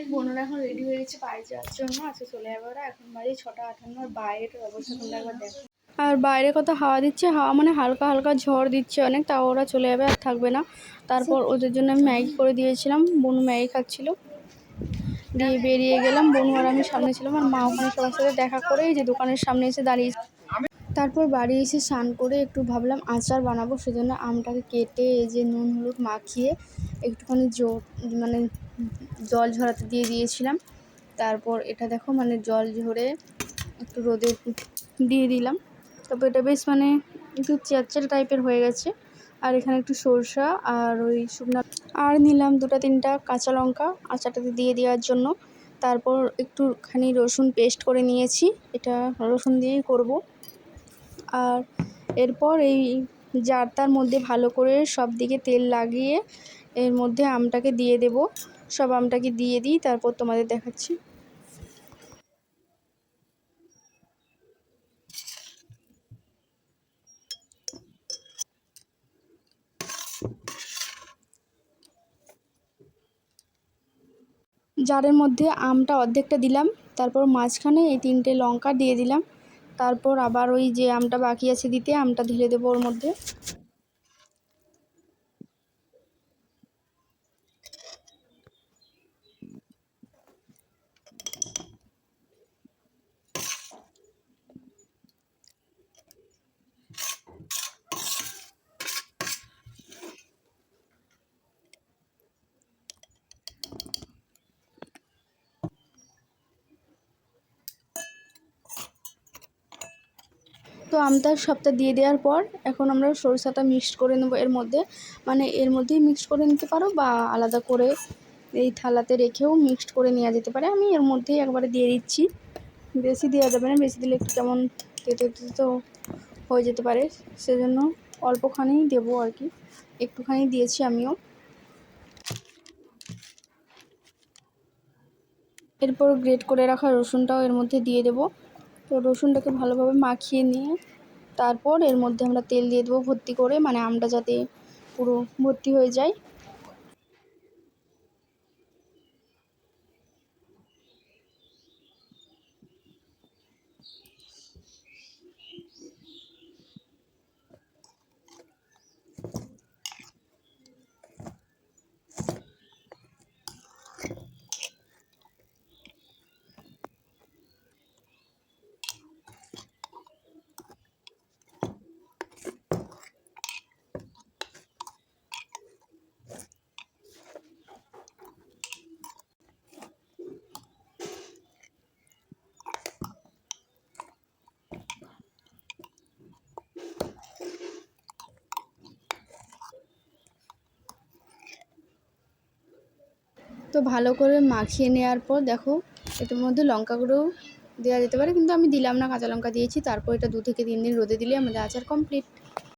Guys বোনেরা এখন ready হয়ে গেছে বাড়ি যাওয়ার জন্য, আজকে চলে যাবে ওরা। এখন বাজে ছটা আটান্ন, আর বাইরের অবস্থা তোমরা একবার দেখো। আর বাইরে কত হাওয়া দিচ্ছে, হাওয়া মানে হালকা হালকা ঝড় দিচ্ছে অনেক, তাও ওরা চলে যাবে আর থাকবে না। তারপর ওদের জন্য আমি ম্যাগি করে দিয়েছিলাম, বোনু ম্যাগি খাচ্ছিল। দিয়ে বেরিয়ে গেলাম, বোনু আর আমি সামনে ছিলাম, আর মা ওখানে সবার সাথে দেখা করে যে দোকানের সামনে এসে দাঁড়িয়ে তারপর বাড়ি এসে স্নান করে একটু ভাবলাম আচার বানাবো, সেজন্য আমটাকে কেটে এই যে নুন, হলুদ মাখিয়ে একটুখানি জো মানে জল ঝরাতে দিয়ে দিয়েছিলাম। তারপর এটা দেখো মানে জল ঝরে একটু রোদে দিয়ে দিলাম। তারপর এটা বেশ মানে একটু চ্যাটচ্যাট টাইপের হয়ে গেছে। আর এখানে একটু সরষা আর ওই শুকনা আর নিলাম দুটো তিনটা কাঁচা লঙ্কা আচারটাতে দিয়ে দেওয়ার জন্য। তারপর একটুখানি রসুন পেস্ট করে নিয়েছি। এটা রসুন দিয়েই করব। আর এরপর এই জারটার মধ্যে ভালো করে সব দিকে তেল লাগিয়ে এর মধ্যে আমটাকে দিয়ে দেব। সব আমটাকে দিয়ে দিই, তারপর তোমাদের দেখাচ্ছি। জারের মধ্যে আমটা অর্ধেকটা দিলাম, তারপর মাঝখানে এই তিনটে লঙ্কা দিয়ে দিলাম, তারপর আবার ওই যে আমটা বাকি আছে দিতে, আমটা ঢেলে দেবো ওর মধ্যে। তো আমটা সবটা দিয়ে দেওয়ার পর এখন আমরা সরষাটা মিক্সড করে নেব এর মধ্যে। মানে এর মধ্যেই মিক্সড করে নিতে পারো বা আলাদা করে এই থালাতে রেখেও মিক্সড করে নেওয়া যেতে পারে। আমি এর মধ্যেই একবারে দিয়ে দিচ্ছি। বেশি দেওয়া যাবে না, বেশি দিলে একটু কেমন তেতো তেতো হয়ে যেতে পারে। সেজন্য অল্পখানি দেবো আর কি। একটুখানি দিয়েছি আমিও। এরপর গ্রেট করে রাখা রসুনটাও এর মধ্যে দিয়ে দেবো। তো রসুনটাকে ভালোভাবে মাখিয়ে নিয়ে তারপর এর মধ্যে আমরা তেল দিয়ে দেবো ভর্তি করে মানে আমটা যাতে পুরো ভর্তি হয়ে যায়। তো ভালো করে মাখিয়ে নেওয়ার পর দেখো, এটার মধ্যে লঙ্কা গুঁড়োও দেওয়া যেতে পারে, কিন্তু আমি দিলাম না, কাঁচা লঙ্কা দিয়েছি, তারপর এটা দু থেকে তিন দিন রোদে দিলে আমাদের আচার কমপ্লিট